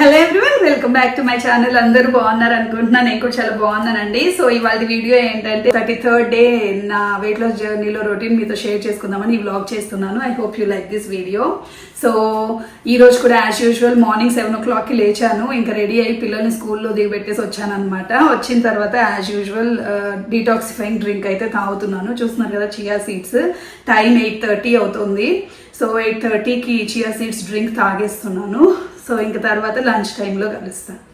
Hello everyone welcome back to my channel అందరూ బాగున్నారు అనుకుంటున్నాను. నేను కూడా చాలా బాగున్నానండి. సో ఇవాళ వీడియో ఏంటంటే థర్టీ థర్డ్ డే నా వెయిట్ లాస్ జర్నీలో రొటీన్ మీతో షేర్ చేసుకుందామని ఈ వ్లాగ్ చేస్తున్నాను. I hope you like this video so ఈ రోజు కూడా యాజ్ యూజువల్ మార్నింగ్ సెవెన్ ఓ క్లాక్కి లేచాను. ఇంకా రెడీ అయ్యి పిల్లల్ని స్కూల్లో దిగబెట్టేసి వచ్చాను అనమాట వచ్చిన తర్వాత యాజ్ యూజువల్ డీటాక్సిఫైయింగ్ డ్రింక్ అయితే తాగుతున్నాను. చూస్తున్నారు కదా chia seeds time eight thirty అవుతుంది. సో ఎయిట్ థర్టీకి చియా సీడ్స్ డ్రింక్ తాగేస్తున్నాను. సో ఇంక తర్వాత లంచ్ టైంలో కలుస్తాను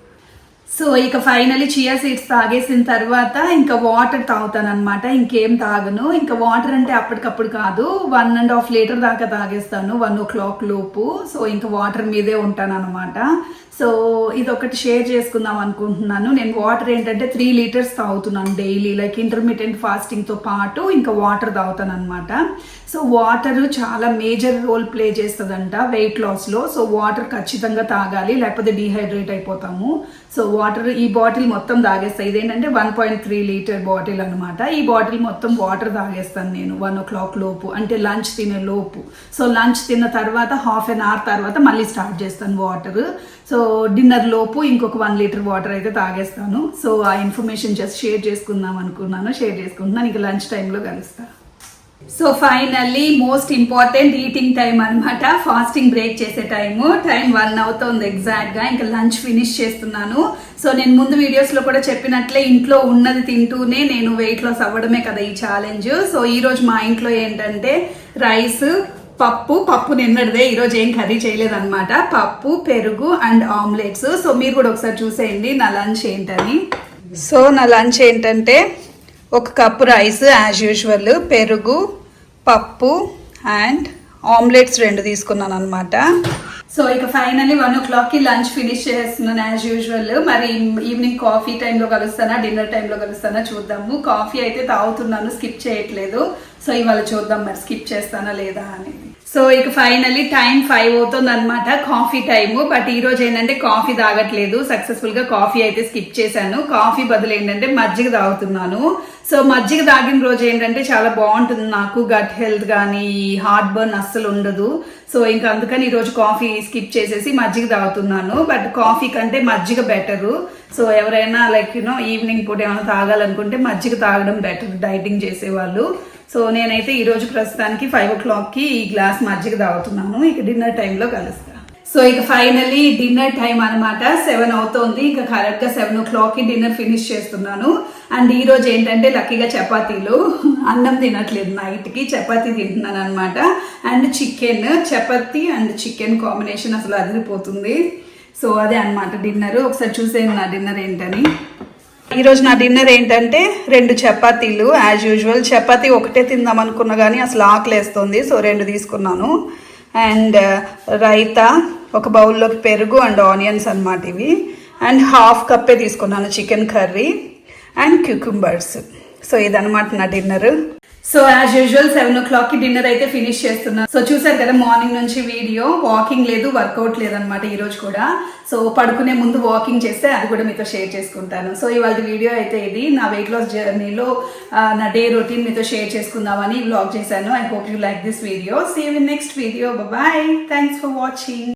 సో ఇక ఫైనలీ చియా సీడ్స్ తాగేసిన తర్వాత ఇంకా వాటర్ తాగుతాను అనమాట ఇంకేం తాగను. ఇంకా వాటర్ అంటే అప్పటికప్పుడు కాదు. వన్ అండ్ హాఫ్ లీటర్ దాకా తాగేస్తాను. వన్ ఓ క్లాక్ లోపు. సో ఇంకా వాటర్ మీదే ఉంటాను అనమాట సో ఇది ఒకటి షేర్ చేసుకుందాం అనుకుంటున్నాను. నేను వాటర్ ఏంటంటే త్రీ లీటర్స్ తాగుతున్నాను డైలీ లైక్ ఇంటర్మీడియట్ ఫాస్టింగ్తో పాటు ఇంకా వాటర్ తాగుతాను అనమాట సో వాటర్ చాలా మేజర్ రోల్ ప్లే చేస్తుందంట వెయిట్ లాస్లో సో వాటర్ ఖచ్చితంగా తాగాలి లేకపోతే డీహైడ్రేట్ అయిపోతాము. సో వాటర్ ఈ బాటిల్ మొత్తం తాగేస్తాను ఇదేంటంటే one point three litre bottle అనమాట ఈ బాటిల్ మొత్తం వాటర్ తాగేస్తాను నేను వన్ ఓ క్లాక్ లోపు అంటే లంచ్ తినే లోపు. సో లంచ్ తిన్న తర్వాత హాఫ్ అన్ అవర్ తర్వాత మళ్ళీ స్టార్ట్ చేస్తాను వాటర్ సో డిన్నర్ లోపు ఇంకొక వన్ లీటర్ వాటర్ అయితే తాగేస్తాను. సో ఆ ఇన్ఫర్మేషన్ జస్ట్ షేర్ చేసుకుందాం అనుకున్నాను. షేర్ చేసుకుంటున్నాను. ఇంకా లంచ్ టైంలో కలుస్తాను so finally most important eating time అనమాట ఫాస్టింగ్ బ్రేక్ చేసే టైము. టైం వన్ అవుతుంది ఎగ్జాక్ట్గా. ఇంకా లంచ్ ఫినిష్ చేస్తున్నాను. సో నేను ముందు వీడియోస్లో కూడా చెప్పినట్లే ఇంట్లో ఉన్నది తింటూనే నేను వెయిట్ లాస్ అవ్వడమే కదా ఈ ఛాలెంజ్. సో ఈరోజు మా ఇంట్లో ఏంటంటే రైస్ పప్పు పప్పు నిన్నటిదే ఈరోజు ఏం కర్రీ చేయలేదన్నమాట. పప్పు పెరుగు అండ్ ఆమ్లెట్స్. సో మీరు కూడా ఒకసారి చూసేయండి నా లంచ్ ఏంటని. సో నా లంచ్ ఏంటంటే ఒక కప్పు రైస్ యాజ్ యూజువల్ పెరుగు పప్పు అండ్ ఆమ్లెట్స్ రెండు తీసుకున్నాను అనమాట సో ఇక ఫైనల్లీ వన్ ఓ క్లాక్కి లంచ్ ఫినిష్ చేస్తున్నాను యాజ్ యూజువల్. మరి ఈవినింగ్ కాఫీ టైంలో కలుస్తానా డిన్నర్ టైంలో కలుస్తానా చూద్దాము. కాఫీ అయితే తాగుతున్నాను స్కిప్ చేయట్లేదు. సో ఇవాళ చూద్దాం మరి స్కిప్ చేస్తానా లేదా అనేది సో ఇక ఫైనల్లీ టైం ఫైవ్ అవుతుంది అనమాట కాఫీ టైము బట్ ఈ రోజు ఏంటంటే కాఫీ తాగట్లేదు. సక్సెస్ఫుల్గా కాఫీ అయితే స్కిప్ చేశాను. కాఫీ బదులు ఏంటంటే మజ్జిగ తాగుతున్నాను. సో మజ్జిగ తాగిన రోజు ఏంటంటే చాలా బాగుంటుంది నాకు. గట్ హెల్త్ కానీ హార్ట్ బర్న్ అస్సలు ఉండదు. సో ఇంకా అందుకని ఈరోజు కాఫీ స్కిప్ చేసేసి మజ్జిగ తాగుతున్నాను. బట్ కాఫీ కంటే మజ్జిగ బెటరు సో ఎవరైనా లైక్ యూనో ఈవినింగ్ పూట ఏమైనా తాగాలనుకుంటే మజ్జిగ తాగడం బెటర్ డైటింగ్ చేసేవాళ్ళు. సో నేనైతే ఈరోజు ప్రస్తుతానికి ఫైవ్ ఓ క్లాక్కి ఈ గ్లాస్ మజ్జిగ తాగుతున్నాను. ఇక డిన్నర్ టైంలో కలుస్తాను సో ఇక ఫైనలీ డిన్నర్ టైం అనమాట సెవెన్ అవుతోంది. ఇక కరెక్ట్గా సెవెన్ ఓ క్లాక్కి డిన్నర్ ఫినిష్ చేస్తున్నాను. అండ్ ఈ రోజు ఏంటంటే లక్కీగా చపాతీలు. అన్నం తినట్లేదు. నైట్కి చపాతీ తింటున్నాను అనమాట and chicken chapati and chicken combination అసలు అదిరిపోతుంది. సో అదే అనమాట డిన్నర్ ఒకసారి చూసేయండి నా డిన్నర్ ఏంటని. ఈరోజు నా డిన్నర్ ఏంటంటే రెండు చపాతీలు యాజ్ యూజువల్ చపాతీ ఒకటే తిందాం అనుకున్నా కానీ అసలు ఆకలేస్తుంది సో రెండు తీసుకున్నాను. అండ్ uh, రైతా ఒక బౌల్లోకి పెరుగు అండ్ ఆనియన్స్ అన్నమాట ఇవి. అండ్ హాఫ్ కప్పే తీసుకున్నాను chicken curry. And cucumbers so ఇదనమాట నా dinner. So as usual seven ఓ క్లాక్కి డిన్నర్ అయితే ఫినిష్ చేస్తున్నాను. సో చూసారు కదా మార్నింగ్ నుంచి వీడియో వాకింగ్ లేదు వర్కౌట్ లేదనమాట ఈ రోజు కూడా. సో పడుకునే ముందు వాకింగ్ చేస్తే అది కూడా మీతో షేర్ చేసుకుంటాను. సో ఇవాళ వీడియో అయితే ఇది. నా వెయిట్ లాస్ జర్నీలో నా డే రొటీన్ మీతో షేర్ చేసుకుందామని బ్లాగ్ చేశాను. I hope you like this video see in next video bye thanks for watching